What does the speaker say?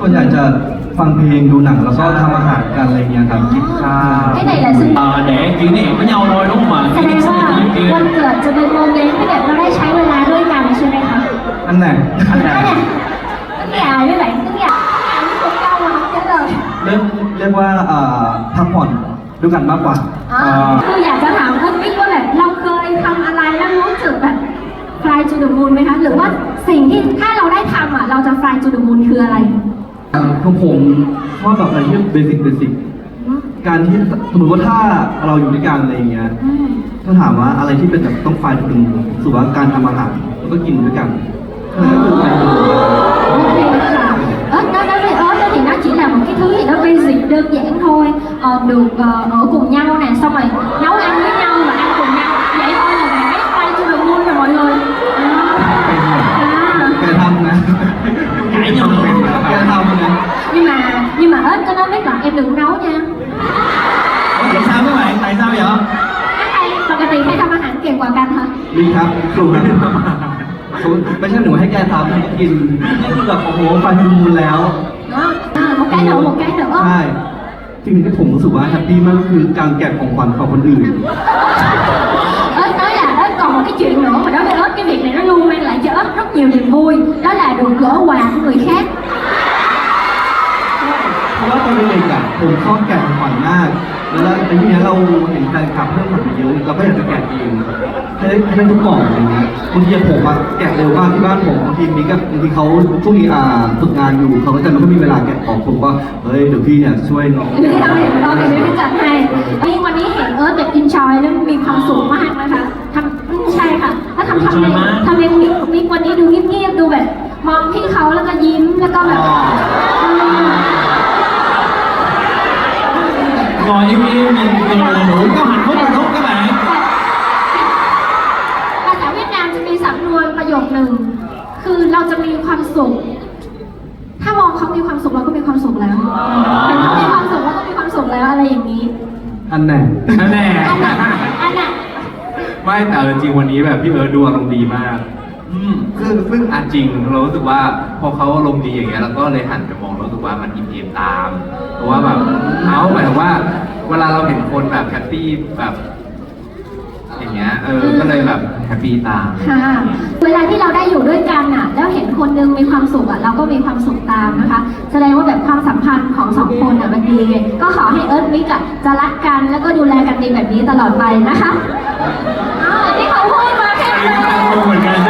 ส่วนใหญ่จะฟังเพลงดูหนังแล้วก็ทำอาหารกันอะไรเงี้ยครับกินข้าว cái này là sinh Ờ, để kỷ niệm với nhau thôi đúng không ạ แสดงว่าวันเกิดจะเป็นโมเมนต์ที่แบบเราได้ใช้เวลาด้วยกันใช่ไหมคะอันไหนอันไหน tất nhà với bạn tất nhà tất cả một câu mà không trả lời เรียกเรียกว่าเอ่อพักผ่อนด้วยกันมากกว่าอ๋อเอ่อคืออยากจะถามคุณบิ๊กว่าแบบเราเคยทำอะไรแล้วรู้สึกแบบ fly to the moon ไหมคะ หรือว่าสิ่งที่ถ้าเราได้ทำอะเราจะ fly to the moon คืออะไรเอ่อ ของผมชอบแบบอะไรที่เบสิกเบสิกอืมการที่สมมติว่าถ้าเราอยู่ด้วยกันอะไรอย่างเงี้ยอืมถ้าถามว่าอะไรที่เป็นแบบต้องไฟถึงสุว่าการทำอาหารแล้วก็กินด้วยกันนั่นก็คือไฟถึง Ok ค่ะเออ nó đối với ớt đó thì nó chỉ là một cái thứ gì đó basic đơn giản thôi ờ, được ờ, ở cùng nhau em đừng nấu nha Ủa, tại sao các bạn tại sao vậy ใครปกติใครทำอาหารเก่งกว่ากันคะ ดีครับครูครับไม่ใช่หนูให้แกทำให้กินนี่คือแบบโอ้โหไฟถึงมูลแล้ว เนาะอ่าmột cái nữa một cái nữa ใช่สิ่งที่ผมรู้สึกว่าแฮปปี้มากก็คือการแกะของขวัญของคนอื่น ớt nói là ớt còn một cái chuyện nữa mà đối với ớt cái việc này nó luôn mang lại cho ớt rất nhiều niềm vui đó là được gỡ quà của người khác เพราะ ว่าตอนเด็กๆอะผมชอบแกะของขวัญมาก แล้วแล้วทีเนี้ยเราเห็นแฟนคลับเพิ่มขวัญไปเยอะเราก็อยากจะแกะเองให้ได้ให้ได้ทุกกล่องอะไรเงี้ยบางทีผมอะแกะเร็วมากที่บ้านผมบางทีมิกกับบางทีเขาช่วงนี้อ่าฝึกงานอยู่เขาก็จะไม่ค่อยมีเวลาแกะของผมก็เฮ้ยเดี๋ยวพี่เนี่ยช่วยน้องไม่ได้ทำเห็นเราเห็นไม่จัดให้นี่วันนี้เห็นเอิร์ธแบบอินชอยแล้วมีความสุขมากนะคะทำใช่ค่ะ ถ้าทำทำเล Enjoy มากทำเลมิกมิกวันนี้ดูเงียบๆดูแบบ มองที่เขาแล้วก็ยิ้มแล้วก็แบบ อืม ngồi im im nhìn người là đủ có hạnh phúc rồi đúng không các bạn ภาษาเวียดนามจะมีสำนวนประโยคหนึ่ง คือเราจะมีความสุข ถ้ามองเขามีความสุขเราก็มีความสุขแล้วเห็นเขามีความสุขเราก็มีความสุขแล้วอะไรอย่างนี้ อันไหนอันแน่อันน่ะอันน่ะ ไม่แต่เอาจริงๆวันนี้แบบพี่เอิร์ธดูอารมณ์ดีมาก อืมซึ่งซึ่งอาจริง เรารู้สึกว่าพอเขาอารมณ์ดีอย่างเงี้ยเราก็เลยหันไปมองแล้วรู้สึกว่ามันอิ่มเอมตาม เพราะว่าแบบเขาหมายถึงว่า เวลาเราเห็นคนแบบแฮปปี้แบบ อย่างเงี้ยเออ ก็เลยแบบแฮปปี้ตาม ค่ะ เวลาที่เราได้อยู่ด้วยกันอะ แล้วเห็นคนนึงมีความสุขอะ เราก็มีความสุขตามนะคะ แสดงว่าแบบความสัมพันธ์ของสองคนอะมันดีไงก็ขอให้เอิร์ธมิกอะจะรักกันแล้วก็ดูแลกันดีแบบนี้ตลอดไปนะคะอ๋อที่เขาพูดมาแค่มีนั้นความสุขเหมือนกันใช่ไหม